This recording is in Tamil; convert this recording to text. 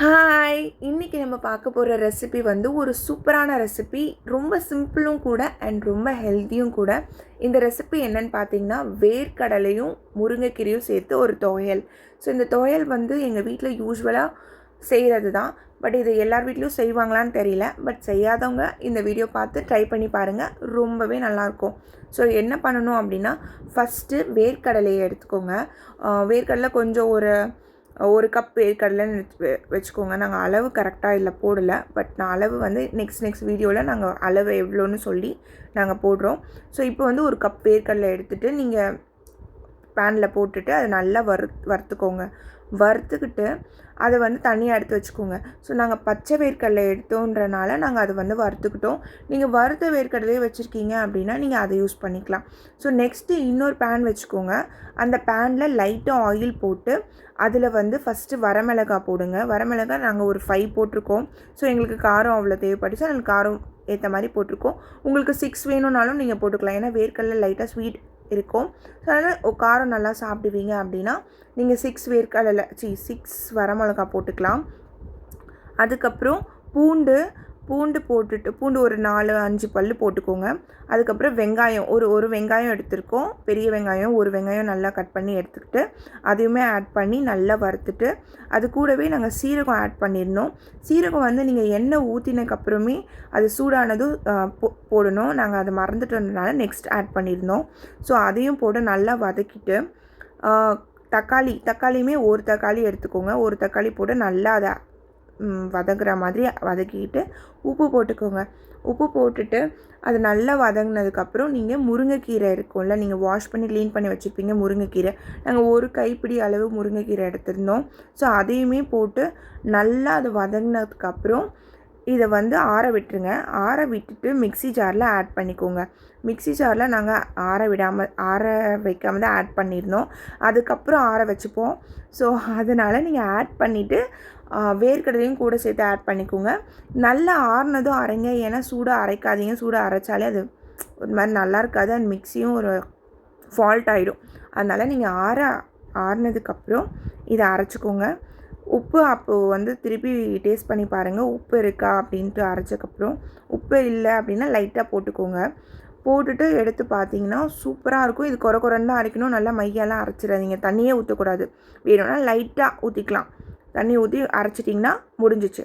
ஹாய் இன்றைக்கி நம்ம பார்க்க போகிற ரெசிபி வந்து ஒரு சூப்பரான ரெசிபி ரொம்ப சிம்பிளும் கூட அண்ட் ரொம்ப ஹெல்த்தியும் கூட. இந்த ரெசிபி என்னன்னு பார்த்தீங்கன்னா வேர்க்கடலையும் முருங்கைக்கீரையும் சேர்த்து ஒரு துவையல். ஸோ இந்த துவையல் வந்து எங்கள் வீட்டில் யூஸ்வலாக செய்கிறது தான் பட் இது எல்லார் வீட்லேயும் செய்வாங்களான்னு தெரியல. பட் செய்யாதவங்க இந்த வீடியோ பார்த்து ட்ரை பண்ணி பாருங்கள் ரொம்பவே நல்லாயிருக்கும். ஸோ என்ன பண்ணணும் அப்படின்னா ஃபஸ்ட்டு வேர்க்கடலையை எடுத்துக்கோங்க. வேர்க்கடலை கொஞ்சம் ஒரு ஒரு கப் வேர்க்கடலைன்னு வச்சு வச்சுக்கோங்க. நாங்கள் அளவு கரெக்டாக இல்லை போடலை. பட் நான் அளவு வந்து நெக்ஸ்ட் நெக்ஸ்ட் வீடியோவில் நாங்கள் அளவு எவ்வளோன்னு சொல்லி நாங்கள் போடுறோம். ஸோ இப்போ வந்து ஒரு கப் வேர்க்கடலை எடுத்துகிட்டு நீங்கள் பேனில் போட்டுட்டு அதை நல்லா வறு வறுத்துக்கோங்க. வறுத்துக்கிட்டு அதை வந்து தனியாக எடுத்து வச்சுக்கோங்க. ஸோ நாங்கள் பச்சை வேர்க்கடலை எடுத்தோன்றனால நாங்கள் அதை வந்து வறுத்துக்கிட்டோம். நீங்கள் வறுத்த வேர்க்கடலையே வச்சுருக்கீங்க அப்படின்னா நீங்கள் அதை யூஸ் பண்ணிக்கலாம். ஸோ நெக்ஸ்ட்டு இன்னொரு பேன் வச்சுக்கோங்க. அந்த பேனில் லைட்டாக ஆயில் போட்டு அதில் வந்து ஃபஸ்ட்டு வரமிளகா போடுங்க. வரமிளகா நாங்கள் ஒரு ஃபைவ் போட்டிருக்கோம். ஸோ எங்களுக்கு காரம் அவ்வளோ தேவைப்பட்டுச்சு. எங்களுக்கு காரம் ஏற்ற மாதிரி போட்டிருக்கோம். உங்களுக்கு சிக்ஸ் வேணும்னாலும் நீங்கள் போட்டுக்கலாம். ஏன்னா வேர்க்கடலை லைட்டாக ஸ்வீட் இருக்கும். ஸோ அதனால் காரம் நல்லா சாப்பிடுவீங்க அப்படின்னா நீங்கள் சிக்ஸ் வேர்க்கடலை சி சிக்ஸ் வரமிளகா போட்டுக்கலாம். அதுக்கப்புறம் பூண்டு பூண்டு போட்டுட்டு பூண்டு ஒரு நாலு அஞ்சு பல் போட்டுக்கோங்க. அதுக்கப்புறம் வெங்காயம் ஒரு ஒரு வெங்காயம் எடுத்திருக்கோம். பெரிய வெங்காயம் ஒரு வெங்காயம் நல்லா கட் பண்ணி எடுத்துக்கிட்டு அதையுமே ஆட் பண்ணி நல்லா வறுத்துட்டு அது கூடவே நாங்கள் சீரகம் ஆட் பண்ணிடணும் சீரகம் வந்து நீங்கள் எண்ணெய் ஊற்றினக்கப்புறமே அது சூடானதும் போ போடணும். நாங்கள் அதை மறந்துட்டோன்றனால நெக்ஸ்ட் ஆட் பண்ணியிருந்தோம் ஸோ அதையும் போட்டு நல்லா வதக்கிட்டு தக்காளி தக்காளியுமே ஒரு தக்காளி எடுத்துக்கோங்க. ஒரு தக்காளி போட்டு நல்லா அதை வதங்குற மாதிரி வதக்கிட்டு உப்பு போட்டுக்கோங்க. உப்பு போட்டுட்டு அது நல்லா வதங்கினதுக்கப்புறம் நீங்கள் முருங்கைக்கீரை இருக்கும்ல நீங்கள் வாஷ் பண்ணி க்ளீன் பண்ணி வச்சுருப்பீங்க முருங்கைக்கீரை. நாங்கள் ஒரு கைப்பிடி அளவு முருங்கைக்கீரை எடுத்திருந்தோம். ஸோ அதையுமே போட்டு நல்லா அது வதங்கினதுக்கப்புறம் இதை வந்து ஆற விட்டுருங்க. ஆற விட்டுட்டு மிக்ஸி ஜாரில் ஆட் பண்ணிக்கோங்க. மிக்ஸி ஜாரில் நாங்கள் ஆற விடாமல் ஆற வைக்காம தான் ஆட் பண்ணியிருந்தோம். அதுக்கப்புறம் ஆற வச்சுப்போம். ஸோ அதனால் நீங்கள் ஆட் பண்ணிவிட்டு வேர்க்கடலையும் கூட சேர்த்து ஆட் பண்ணிக்கோங்க. நல்லா ஆறுனதும் அரைங்க. ஏன்னா சூடாக அரைக்காதீங்க. சூடாக அரைச்சாலே அது ஒரு மாதிரி நல்லா இருக்காது. அண்ட் மிக்ஸியும் ஒரு ஃபால்ட் ஆகிடும் அதனால் நீங்கள் ஆற ஆறுனதுக்கப்புறம் இதை அரைச்சிக்கோங்க. உப்பு அப்போது வந்து திருப்பி டேஸ்ட் பண்ணி பாருங்கள் உப்பு இருக்கா அப்படின்ட்டு அரைச்சக்கப்புறம் உப்பு இல்லை அப்படின்னா லைட்டாக போட்டுக்கோங்க. போட்டுட்டு எடுத்து பார்த்தீங்கன்னா சூப்பராக இருக்கும். இது குறை குறைன்னு தான் அரைக்கணும். நல்லா மையெல்லாம் அரைச்சிடாதீங்க. தண்ணியே ஊற்றக்கூடாது வேணும்னா லைட்டாக ஊற்றிக்கலாம் தண்ணி ஊற்றி அரைச்சிட்டிங்கன்னா முடிஞ்சிச்சு.